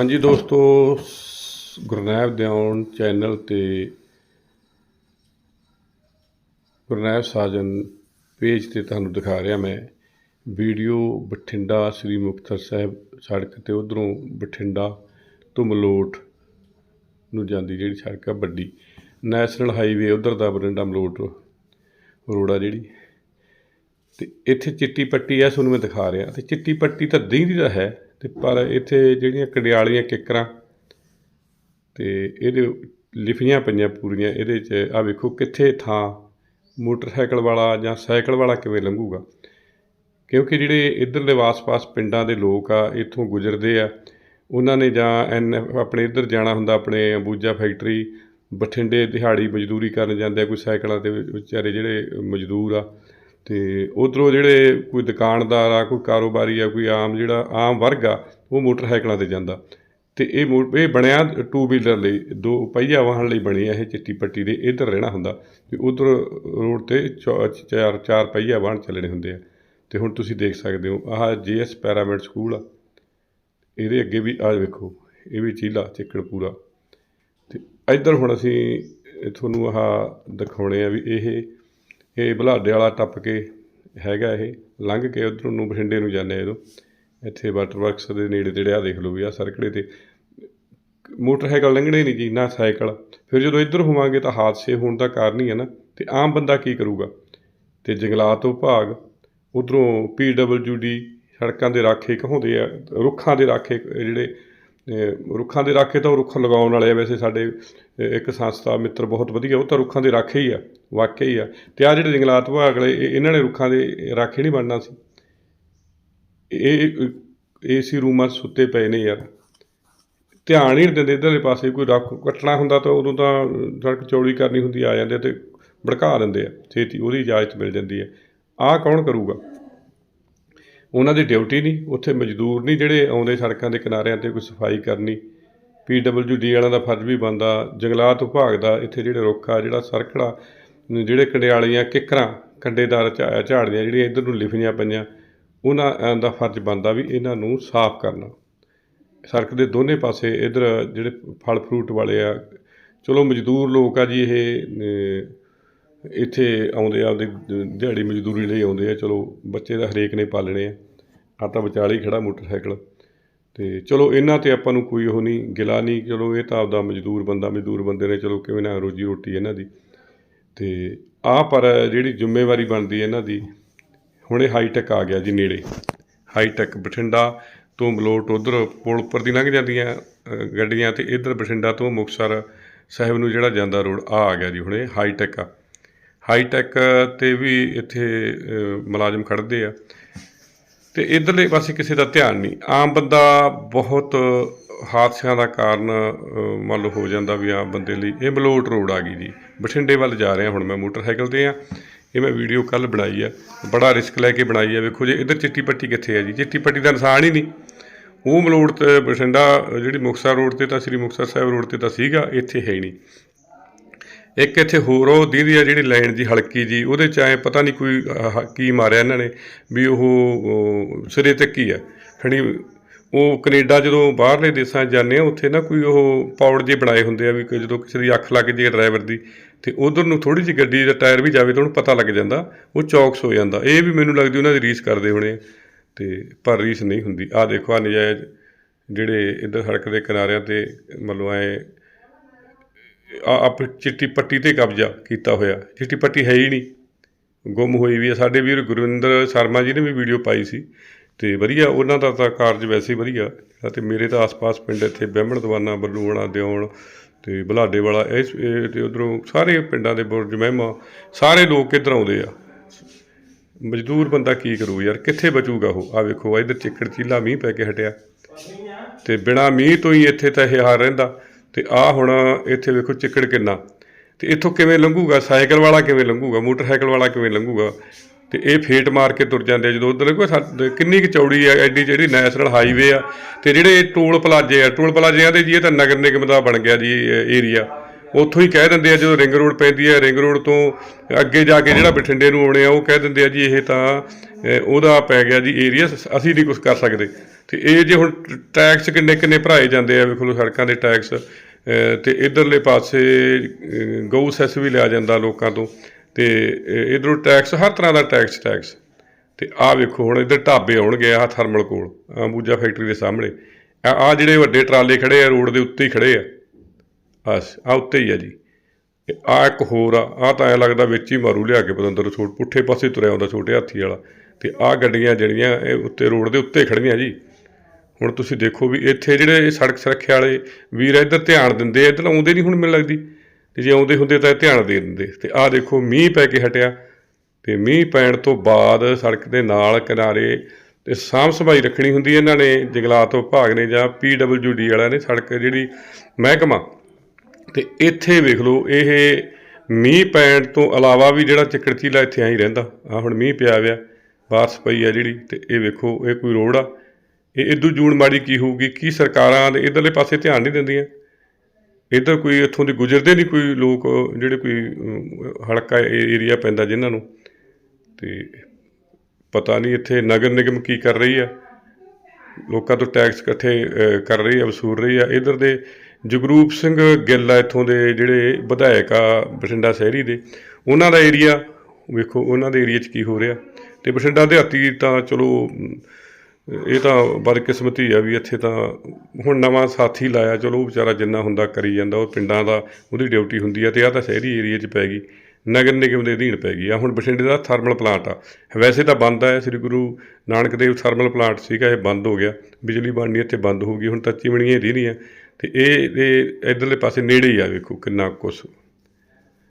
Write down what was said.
ਹਾਂਜੀ ਦੋਸਤੋ ਸ- ਗੁਰਨੈਬ ਦਿਆਉਣ ਚੈਨਲ ਤੇ ਗੁਰਨੈਬ ਸਾਜਨ ਪੇਜ ਤੇ ਤੁਹਾਨੂੰ ਦਿਖਾ ਰਿਹਾ ਮੈਂ। ਵੀਡੀਓ ਬਠਿੰਡਾ ਸ੍ਰੀ ਮੁਕਤਸਰ ਸਾਹਿਬ ਸੜਕ ਤੇ ਉਧਰੋਂ ਬਠਿੰਡਾ ਤੋਂ ਮਲੋਟ ਨੂੰ ਜਾਂਦੀ ਜਿਹੜੀ ਸੜਕ ਆ ਵੱਡੀ। ਨੈਸ਼ਨਲ ਹਾਈਵੇ ਉਧਰ ਦਾ ਬਠਿੰਡਾ ਮਲੋਟ ਰੋਡ ਆ ਜਿਹੜੀ। ਤੇ ਇੱਥੇ ਚਿੱਟੀ ਪੱਟੀ ਆ ਤੁਹਾਨੂੰ ਮੈਂ ਦਿਖਾ ਰਿਹਾ। ਤੇ ਚਿੱਟੀ ਪੱਟੀ ਤਾਂ ਦਿਖਦੀ ਤਾਂ ਹੈ ਤੇ ਪਰ ਇੱਥੇ ਜਿਹੜੀਆਂ ਕੜਿਆਲੀਆਂ ਕਿੱਕਰਾਂ ਤੇ ਇਹਦੇ ਲਿਖੀਆਂ ਪਈਆਂ ਪੂਰੀਆਂ, ਇਹਦੇ 'ਚ ਆ ਵੇਖੋ ਕਿੱਥੇ ਥਾਂ ਮੋਟਰਸਾਈਕਲ ਵਾਲਾ ਜਾਂ ਸਾਈਕਲ ਵਾਲਾ ਕਿਵੇਂ ਲੰਘੂਗਾ। ਕਿਉਂਕਿ ਜਿਹੜੇ ਇੱਧਰਲੇ ਆਸ-ਪਾਸ ਪਿੰਡਾਂ ਦੇ ਲੋਕ ਆ, ਇੱਥੋਂ ਗੁਜ਼ਰਦੇ ਆ, ਉਹਨਾਂ ਨੇ ਜਾਂ ਐਨ ਆਪਣੇ ਇੱਧਰ ਜਾਣਾ ਹੁੰਦਾ, ਆਪਣੇ ਅੰਬੂਜਾ ਫੈਕਟਰੀ, ਬਠਿੰਡੇ ਦਿਹਾੜੀ ਮਜ਼ਦੂਰੀ ਕਰਨ ਜਾਂਦੇ ਆ, ਕੋਈ ਸਾਈਕਲਾਂ 'ਤੇ ਵਿਚਾਰੇ ਜਿਹੜੇ ਮਜ਼ਦੂਰ ਆ ਅਤੇ ਉੱਧਰੋਂ ਜਿਹੜੇ ਕੋਈ ਦੁਕਾਨਦਾਰ ਆ, ਕੋਈ ਕਾਰੋਬਾਰੀ ਆ, ਕੋਈ ਆਮ ਜਿਹੜਾ ਆਮ ਵਰਗ ਆ, ਉਹ ਮੋਟਰਸਾਈਕਲਾਂ ਤੇ ਜਾਂਦਾ। ਅਤੇ ਇਹ ਮੋ- ਇਹ ਬਣਿਆ ਟੂ ਵੀਲਰ ਲਈ, ਦੋ ਪਹੀਆ ਵਾਹਨ ਲਈ ਬਣੀ ਆ ਇਹ ਚਿੱਟੀ ਪੱਟੀ ਦੇ, ਇੱਧਰ ਰਹਿਣਾ ਹੁੰਦਾ। ਅਤੇ ਉਧਰ ਰੋਡ ਤੇ ਚਾਰ ਚਾਰ ਪਹੀਆ ਵਾਹਨ ਚੱਲਣੇ ਹੁੰਦੇ ਆ। ਅਤੇ ਹੁਣ ਤੁਸੀਂ ਦੇਖ ਸਕਦੇ ਹੋ, ਆਹ ਜੀਐਸ ਪੈਰਾਮਿਡ ਸਕੂਲ ਆ। ਇਹਦੇ ਅੱਗੇ ਵੀ ਆਹ ਵੇਖੋ, ਇਹ ਵੀ ਚੀਲਾ ਚਿੱਕੜਪੂਰਾ ਅਤੇ ਇੱਧਰ ਹੁਣ ਅਸੀਂ ਤੁਹਾਨੂੰ ਆਹ ਦਿਖਾਉਣੇ ਆ ਵੀ ਇਹ ਇਹ ਬੁਲਾਡੇ ਵਾਲਾ ਟੱਪ ਕੇ ਹੈਗਾ ਇਹ, ਲੰਘ ਕੇ ਉਧਰ ਨੂੰ ਬਠਿੰਡੇ ਨੂੰ ਜਾਂਦੇ ਆ ਜਦੋਂ। ਇੱਥੇ ਵਾਟਰ ਵਰਕਸ ਦੇ ਨੇੜੇ ਤੇੜੇ ਆ ਦੇਖ ਲਓ ਵੀ ਆ ਸਰਕੜੇ ਤੇ ਮੋਟਰਸਾਈਕਲ ਲੰਘਣੇ ਨਹੀਂ ਜੀ, ਨਾ ਸਾਈਕਲ। ਫਿਰ ਜਦੋਂ ਇੱਧਰ ਹੋਵਾਂਗੇ ਤਾਂ ਹਾਦਸੇ ਹੋਣ ਦਾ ਕਾਰਨ ਹੀ ਹੈ ਨਾ, ਤੇ ਆਮ ਬੰਦਾ ਕੀ ਕਰੂਗਾ? ਤੇ ਜੰਗਲਾਤ ਵਿਭਾਗ ਉਧਰੋਂ ਡੀ ਸੜਕਾਂ ਦੇ ਰਾਖੇ ਕਹਾਉਂਦੇ ਆ, ਰੁੱਖਾਂ ਦੇ ਰਾਖੇ ਜਿਹੜੇ ਰੁੱਖਾਂ ਦੇ ਰਾਖੇ ਤਾਂ ਉਹ ਰੁੱਖ ਲਗਾਉਣ ਵਾਲੇ ਆ। ਵੈਸੇ ਸਾਡੇ ਇੱਕ ਸੰਸਥਾ ਮਿੱਤਰ ਬਹੁਤ ਵਧੀਆ, ਉਹ ਤਾਂ ਰੁੱਖਾਂ ਦੇ ਰਾਖੇ ਹੀ ਆ ਵਾਕਿਆ ਹੀ ਆ। ਤੇ ਆ ਜਿਹੜੇ ਜੰਗਲਾਤ ਵਿਭਾਗ ਵਾਲੇ, ਇਹ- ਇਹਨਾਂ ਨੇ ਰੁੱਖਾਂ ਦੇ ਰਾਖੇ ਨਹੀਂ ਬਣਨਾ ਸੀ। ਇਹ ਏਸੀ ਰੂਮਾਂ 'ਚ ਸੁੱਤੇ ਪਏ ਨੇ ਯਾਰ। ਧਿਆਨ ਹੀ ਨਹੀਂ ਦਿੰਦੇ ਇੱਧਰਲੇ ਪਾਸੇ, ਕੋਈ ਰੱਖ, ਕੱਟਣਾ ਹੁੰਦਾ ਤਾਂ ਉਦੋਂ ਤਾਂ ਸੜਕ ਚੌੜੀ ਕਰਨੀ ਹੁੰਦੀ ਆ ਜਾਂਦੇ ਤੇ ਭੜਕਾ ਦਿੰਦੇ ਆ। ਛੇਤੀ ਉਹਦੀ ਇਜਾਜ਼ਤ ਮਿਲ ਜਾਂਦੀ ਹੈ ਆਹ ਕੌਣ ਕਰੂਗਾ? ਉਹਨਾਂ ਦੀ ਡਿਊਟੀ ਨਹੀਂ, ਉੱਥੇ ਮਜ਼ਦੂਰ ਨਹੀਂ, ਜਿਹੜੇ ਆਉਂਦੇ ਸੜਕਾਂ ਦੇ ਕਿਨਾਰਿਆਂ ਤੇ ਕੋਈ ਸਫ਼ਾਈ ਕਰਨੀ। ਡੀ ਵਾਲਿਆਂ ਦਾ ਫਰਜ਼ ਵੀ ਬਣਦਾ, ਜੰਗਲਾਤ ਵਿਭਾਗ ਦਾ, ਇੱਥੇ ਜਿਹੜੇ ਰੁੱਖ ਆ, ਜਿਹੜਾ ਸਰਕੜਾ ਜਿਹੜੇ ਕੰਡਿਆਲੀਆਂ, ਕਿੱਕਰਾਂ ਕੰਡੇਦਾਰ ਝਾ- ਝਾੜੀਆਂ ਜਿਹੜੀਆਂ ਇੱਧਰ ਨੂੰ ਲਿਫੀਆਂ ਪਈਆਂ, ਉਹਨਾਂ ਦਾ ਫਰਜ਼ ਬਣਦਾ ਵੀ ਇਹਨਾਂ ਨੂੰ ਸਾਫ਼ ਕਰਨਾ। ਸੜਕ ਦੇ ਦੋਨੇ ਪਾਸੇ ਇਧਰ ਜਿਹੜੇ ਫਲ ਫਰੂਟ ਵਾਲੇ ਆ, ਚਲੋ ਮਜ਼ਦੂਰ ਲੋਕ ਆ ਜੀ, ਇਹ ਇੱਥੇ ਆਉਂਦੇ ਆ, ਆਪਦੀ ਦਿਹਾੜੀ ਮਜ਼ਦੂਰੀ ਲਈ ਆਉਂਦੇ ਆ, ਚਲੋ ਬੱਚੇ ਤਾਂ ਹਰੇਕ ਨੇ ਪਾਲਣੇ ਆ। ਆ ਤਾਂ ਵਿਚਾਲੇ ਹੀ ਖੜਾ ਮੋਟਰਸਾਈਕਲ। ਅਤੇ ਚਲੋ ਇਹਨਾਂ ਤੇ ਆਪਾਂ ਨੂੰ ਕੋਈ ਉਹ ਨਹੀਂ, ਗਿਲਾ ਨਹੀਂ, ਚਲੋ ਇਹ ਤਾਂ ਆਪਦਾ ਮਜ਼ਦੂਰ ਬੰਦਾ, ਮਜ਼ਦੂਰ ਬੰਦੇ ਨੇ, ਚਲੋ ਕਿਵੇਂ ਨਾ ਰੋਜੀ ਰੋਟੀ ਇਹਨਾਂ ਦੀ। ਅਤੇ ਆਹ ਪਰ ਜਿਹੜੀ ਜ਼ਿੰਮੇਵਾਰੀ ਬਣਦੀ ਹੈ ਇਹਨਾਂ ਦੀ, ਹੁਣ ਇਹ ਹਾਈਟੈਕ ਆ ਗਿਆ ਜੀ ਨੇੜੇ। ਹਾਈਟੈਕ ਬਠਿੰਡਾ ਤੋਂ ਮਲੋਟ ਉਧਰ ਪੁਲ ਉੱਪਰ ਦੀ ਲੰਘ ਜਾਂਦੀਆਂ ਗੱਡੀਆਂ ਤੇ ਇੱਧਰ ਬਠਿੰਡਾ ਤੋਂ ਮੁਕਤਸਰ ਸਾਹਿਬ ਨੂੰ ਜਿਹੜਾ ਜਾਂਦਾ ਰੋਡ ਆ ਆ ਗਿਆ ਜੀ ਹੁਣ ਇਹ ਹਾਈਟੈਕ ਆ। ਹਾਈਟੈਕ ਤੇ ਵੀ ਇੱਥੇ ਮੁਲਾਜ਼ਮ ਖੜਦੇ ਆ। ਤੇ ਇਧਰਲੇ ਪਾਸੇ ਕਿਸੇ ਦਾ ਧਿਆਨ ਨਹੀਂ। ਆਮ ਬੰਦਾ ਬਹੁਤ ਹਾਦਸਿਆਂ ਦਾ ਕਾਰਨ ਮੰਨ ਲਓ ਹੋ ਜਾਂਦਾ ਵੀ ਆਮ ਬੰਦੇ ਲਈ ਇਹ ਮਲੋਟ ਰੋਡ ਆ ਗਈ ਜੀ। ਬਠਿੰਡੇ ਵੱਲ ਜਾ ਰਿਹਾ, ਹੁਣ ਮੈਂ ਮੋਟਰਸਾਈਕਲ ਤੇ ਆ। ਇਹ ਮੈਂ ਵੀਡੀਓ ਕੱਲ ਬਣਾਈ ਆ। ਬੜਾ ਰਿਸਕ ਲੈ ਕੇ ਬਣਾਈ ਆ। ਵੇਖੋ ਜੇ, ਇਧਰ ਚਿੱਟੀ ਪੱਟੀ ਕਿੱਥੇ ਆ ਜੀ? ਚਿੱਟੀ ਪੱਟੀ ਦਾ ਨਿਸ਼ਾਨ ਹੀ ਨਹੀਂ। ਉਹ ਮਲੋਟ ਤੇ ਬਠਿੰਡਾ, ਜਿਹੜੀ ਮੁਕਤਸਰ ਰੋਡ ਤੇ ਤਾਂ, ਸ੍ਰੀ ਮੁਕਤਸਰ ਸਾਹਿਬ ਰੋਡ ਤੇ ਤਾਂ ਸੀਗਾ, ਇੱਥੇ ਹੈ ਹੀ ਨਹੀਂ। ਇੱਕ ਇੱਥੇ ਹੋਰ, ਉਹ ਦੀਦੀ ਆ ਜਿਹੜੀ ਲਾਈਨ ਜੀ ਹਲਕੀ ਜੀ, ਉਹਦੇ ਚ ਐ ਪਤਾ ਨਹੀਂ ਕੋਈ ਕੀ ਮਾਰਿਆ ਇਹਨਾਂ ਨੇ, ਵੀ ਉਹ ਸਿਰੇ ਤੇ ਕੀ ਆ। ਖਣੀ ਉਹ ਕੈਨੇਡਾ ਜਦੋਂ ਬਾਹਰਲੇ ਦੇਸ਼ਾਂ 'ਚ ਜਾਂਦੇ ਆ, ਉੱਥੇ ਨਾ ਕੋਈ ਉਹ ਪੌੜ ਜੇ ਬਣਾਏ ਹੁੰਦੇ ਆ, ਵੀ ਜਦੋਂ ਕਿਸੇ ਦੀ ਅੱਖ ਲੱਗ ਜੇ ਡਰਾਈਵਰ ਦੀ, ਤੇ ਉਧਰ ਨੂੰ ਥੋੜੀ ਜਿਹੀ ਗੱਡੀ ਦਾ ਟਾਇਰ ਵੀ ਜਾਵੇ ਤਾਂ ਉਹਨੂੰ ਪਤਾ ਲੱਗ ਜਾਂਦਾ, ਉਹ ਚੌਕਸ ਹੋ ਜਾਂਦਾ। ਇਹ ਵੀ ਮੈਨੂੰ ਲੱਗਦੀ ਉਹਨਾਂ ਦੀ ਰੀਸ ਕਰਦੇ ਹੋਣੇ ਆ, ਤੇ ਪਰ ਰੀਸ ਨਹੀਂ ਹੁੰਦੀ। ਆਹ ਦੇਖੋ ਆ ਨਜਾਇਜ਼ ਜਿਹੜੇ ਇੱਧਰ ਸੜਕ ਦੇ ਕਿਨਾਰਿਆਂ ਤੇ ਮਤਲਬ ਐ ਆਪ ਚਿੱਟੀ ਪੱਟੀ ਤੇ ਕਬਜ਼ਾ ਕੀਤਾ ਹੋਇਆ। ਚਿੱਟੀ ਪੱਟੀ ਹੈ ਹੀ ਨਹੀਂ। ਗੁੰਮ ਹੋਈ ਵੀ ਹੈ ਸਾਡੇ ਵੀਰ ਗੁਰਵਿੰਦਰ ਸ਼ਰਮਾ ਜੀ ਨੇ ਵੀ ਵੀਡੀਓ ਪਾਈ ਸੀ ਤੇ ਵਧੀਆ, ਉਹਨਾਂ ਦਾ ਤਾਂ ਕਾਰਜ ਵੈਸੇ ਵਧੀਆ। ਅਤੇ ਮੇਰੇ ਤਾਂ ਆਸ-ਪਾਸ ਪਿੰਡ ਇੱਥੇ ਬਹਿਮਣ ਦਵਾਨਾ ਬਲੂਣਾ ਦਿਉਣ ਤੇ ਬਲਾਡੇ ਵਾਲਾ ਇਸ, ਇਹ ਤੇ ਉਧਰੋਂ ਸਾਰੇ ਪਿੰਡਾਂ ਦੇ ਬੁਰਜ ਮਹਿਮਾ, ਸਾਰੇ ਲੋਕ ਇੱਧਰ ਆਉਂਦੇ ਆ। ਮਜ਼ਦੂਰ ਬੰਦਾ ਕੀ ਕਰੂ ਯਾਰ? ਕਿੱਥੇ ਬਚੂਗਾ ਉਹ? ਆ ਵੇਖੋ ਇੱਧਰ ਚਿੱਕੜ ਚੀਲਾ ਮੀਂਹ ਪੈ ਕੇ ਹਟਿਆ। ਤੇ ਬਿਨਾ ਮੀਂਹ ਤੋਂ ਹੀ ਇੱਥੇ ਤਾਂ ਇਹ ਹਾਰ ਰਹਿੰਦਾ। ਤੇ ਆ ਹੁਣ ਇੱਥੇ ਵੇਖੋ ਚਿੱਕੜ ਕਿੰਨਾ। ਤੇ ਇੱਥੋਂ ਕਿਵੇਂ ਲੰਘੂਗਾ? ਸਾਈਕਲ ਵਾਲਾ ਕਿਵੇਂ ਲੰਘੂਗਾ? ਮੋਟਰਸਾਈਕਲ ਵਾਲਾ ਕਿਵੇਂ ਲੰਘੂਗਾ? ਤੇ ਇਹ ਫੇਟ ਮਾਰ ਕੇ ਤੁਰ ਜਾਂਦੇ ਆ। ਜਦੋਂ ਉਧਰ ਕੋਈ ਸਾਡੇ- ਕਿੰਨੀ ਕੁ ਚੌੜੀ ਆ, ਐਡੀ ਜਿਹੜੀ ਨੈਸ਼ਨਲ ਹਾਈਵੇ ਆ। ਤੇ ਜਿਹੜੇ ਟੋਲ ਪਲਾਜੇ ਆ, ਟੋਲ ਪਲਾਜਿਆਂ ਦੇ ਜੀ, ਇਹ ਤਾਂ ਨਗਰ ਨਿਗਮ ਦਾ ਬਣ ਗਿਆ ਜੀ ਏਰੀਆ ਉੱਥੋਂ ਹੀ ਕਹਿ ਦਿੰਦੇ ਆ, ਜਦੋਂ ਰਿੰਗ ਰੋਡ ਪੈਂਦੀ ਹੈ ਰਿੰਗ ਰੋਡ ਤੋਂ ਅੱਗੇ ਜਾ ਕੇ ਜਿਹੜਾ ਬਠਿੰਡੇ ਨੂੰ ਆਉਣੇ ਆ, ਉਹ ਕਹਿ ਦਿੰਦੇ ਆ ਜੀ, ਇਹ ਤਾਂ ਉਹਦਾ ਪੈ ਗਿਆ ਜੀ ਏਰੀਆ ਅਸੀਂ ਨਹੀਂ ਕੁਝ ਕਰ ਸਕਦੇ। ਤੇ ਇਹ ਜੇ ਹੁਣ ਟੈਕਸ ਕਿੰਨੇ ਕਿੰਨੇ ਭਰਾਏ ਜਾਂਦੇ ਆ, ਵੇਖੋ ਲਓ ਸੜਕਾਂ ਦੇ ਟੈਕਸ। ਤੇ ਇਧਰਲੇ ਪਾਸੇ ਗਊ ਸੈਸ ਵੀ ਲਿਆ ਜਾਂਦਾ ਲੋਕਾਂ ਤੋਂ। ਤੇ ਇਧਰੋਂ ਟੈਕਸ, ਹਰ ਤਰ੍ਹਾਂ ਦਾ ਟੈਕਸ ਟੈਕਸ। ਤੇ ਆਹ ਵੇਖੋ, ਹੁਣ ਇੱਧਰ ਢਾਬੇ ਆਉਣਗੇ, ਆਹ ਥਰਮਲ ਕੋਲ, ਅੰਬੂਜਾ ਫੈਕਟਰੀ ਦੇ ਸਾਹਮਣੇ। ਆ ਜਿਹੜੇ ਵੱਡੇ ਟਰਾਲੇ ਖੜੇ ਆ, ਰੋਡ ਦੇ ਉੱਤੇ ਹੀ ਖੜੇ ਆ। ਬਸ ਆ ਉੱਤੇ ਹੀ ਆ ਜੀ। ਆ ਇੱਕ ਹੋਰ ਆ ਆ ਤਾਂ ਐ ਲੱਗਦਾ ਵਿੱਚ ਹੀ ਮਾਰੂ ਲਿਆ ਕੇ ਪਤੰਦਰ ਛੋਟ, ਪੁੱਠੇ ਪਾਸੇ ਤੁਰਿਆ ਹੁੰਦਾ ਛੋਟੇ ਹਾਥੀ ਵਾਲਾ। ਤੇ ਆ ਗੱਡੀਆਂ ਜਿਹੜੀਆਂ, ਇਹ ਉੱਤੇ ਰੋਡ ਦੇ ਉੱਤੇ ਖੜੀਆਂ ਜੀ। ਹੁਣ ਤੁਸੀਂ ਦੇਖੋ ਵੀ ਇੱਥੇ ਜਿਹੜੇ ਸੜਕ ਸੁਰੱਖਿਆ ਵਾਲੇ ਵੀਰ ਇੱਧਰ ਧਿਆਨ ਦਿੰਦੇ ਇੱਧਰ ਆਉਂਦੇ ਨਹੀਂ ਹੁਣ ਮੈਨੂੰ ਲੱਗਦੀ। ਤੇ ਜੇ ਆਉਂਦੇ ਹੁੰਦੇ ਤਾਂ ਇਹ ਧਿਆਨ ਦੇ ਦਿੰਦੇ। ਤੇ ਆਹ ਦੇਖੋ, ਮੀਂਹ ਪੈ ਕੇ ਹਟਿਆ। ਤੇ ਮੀਂਹ ਪੈਣ ਤੋਂ ਬਾਅਦ ਸੜਕ ਦੇ ਨਾਲ ਕਿਨਾਰੇ ਤੇ ਸਾਂਭ ਸੰਭਾਈ ਰੱਖਣੀ ਹੁੰਦੀ ਇਹਨਾਂ ਨੇ ਜੰਗਲਾਤ ਵਿਭਾਗ ਨੇ ਜਾਂ ਪੀਡਬਲਯੂਡੀ ਵਾਲਿਆਂ ਨੇ ਸੜਕ ਜਿਹੜੀ ਮਹਿਕਮਾ। ਤੇ ਇੱਥੇ ਵੇਖ ਲਓ, ਇਹ ਮੀਂਹ ਪੈਣ ਤੋਂ ਇਲਾਵਾ ਵੀ ਜਿਹੜਾ ਚਿੱਕੜ ਚੀਲਾ ਇੱਥੇ ਆਈ ਰਹਿੰਦਾ। ਆ ਹੁਣ ਮੀਂਹ ਪਿਆ ਵਿਆ ਬਾਰਿਸ਼ ਪਈ ਆ ਜਿਹੜੀ। ਤੇ ਇਹ ਵੇਖੋ, ਇਹ ਕੋਈ ਰੋਡ ਆ। ਇਹ ਇਦੋਂ ਜੂਣ ਮਾੜੀ ਕੀ ਹੋਊਗੀ, ਕੀ ਸਰਕਾਰਾਂ ਦੇ ਇਧਰਲੇ ਪਾਸੇ ਧਿਆਨ ਨਹੀਂ ਦਿੰਦੀਆਂ? ਇੱਧਰ ਕੋਈ ਇੱਥੋਂ ਦੇ ਗੁਜ਼ਰਦੇ ਨਹੀਂ ਕੋਈ ਲੋਕ, ਜਿਹੜੇ ਕੋਈ ਹਲਕਾ ਏਰੀਆ ਪੈਂਦਾ ਜਿਨ੍ਹਾਂ ਨੂੰ? ਤੇ ਪਤਾ ਨਹੀਂ ਇੱਥੇ ਨਗਰ ਨਿਗਮ ਕੀ ਕਰ ਰਹੀ ਆ? ਲੋਕਾਂ ਤੋਂ ਟੈਕਸ ਇਕੱਠੇ ਕਰ ਰਹੀ ਆ, ਵਸੂਲ ਰਹੀ ਆ। ਇਧਰ ਦੇ ਜਗਰੂਪ ਸਿੰਘ ਗਿੱਲ ਆ ਇੱਥੋਂ ਦੇ ਜਿਹੜੇ ਵਿਧਾਇਕ ਆ ਬਠਿੰਡਾ ਸ਼ਹਿਰੀ ਦੇ, ਉਹਨਾਂ ਦਾ ਏਰੀਆ, ਵੇਖੋ ਉਹਨਾਂ ਦੇ ਏਰੀਆ 'ਚ ਕੀ ਹੋ ਰਿਹਾ? ਤੇ ਬਠਿੰਡਾ ਦਿਹਾਤੀ ਤਾਂ ਚਲੋ ਇਹ ਤਾਂ ਬਦਕਿਸਮਤੀ ਆ ਵੀ ਇੱਥੇ ਤਾਂ ਹੁਣ ਨਵਾਂ ਸਾਥੀ ਲਾਇਆ, ਚਲੋ ਉਹ ਵਿਚਾਰਾ ਜਿੰਨਾ ਹੁੰਦਾ ਕਰੀ ਜਾਂਦਾ, ਉਹ ਪਿੰਡਾਂ ਦਾ ਉਹਦੀ ਡਿਊਟੀ ਹੁੰਦੀ ਆ ਤੇ ਆ ਤਾਂ ਸ਼ਹਿਰੀ ਏਰੀਆ 'ਚ ਪੈ ਗਈ, ਨਗਰ ਨਿਗਮ ਦੇ ਅਧੀਨ ਪੈ ਗਈ ਆ। ਹੁਣ ਬਠਿੰਡੇ ਦਾ ਥਰਮਲ ਪਲਾਂਟ ਆ। ਵੈਸੇ ਤਾਂ ਬੰਦ ਆ, ਸ੍ਰੀ ਗੁਰੂ ਨਾਨਕ ਦੇਵ ਥਰਮਲ ਪਲਾਂਟ ਸੀਗਾ, ਇਹ ਬੰਦ ਹੋ ਗਿਆ। ਬਿਜਲੀ ਬਣਨੀ ਇੱਥੇ ਬੰਦ ਹੋ ਗਈ, ਹੁਣ ਤਾਂ ਚਿਮਣੀਆਂ ਹੀ ਰਹਿੰਦੀਆਂ ਤੇ ਇਹ ਇਹ ਇਧਰਲੇ ਪਾਸੇ ਨੇੜੇ ਹੀ ਆ, ਵੇਖੋ ਕਿੰਨਾ ਕੁਛ।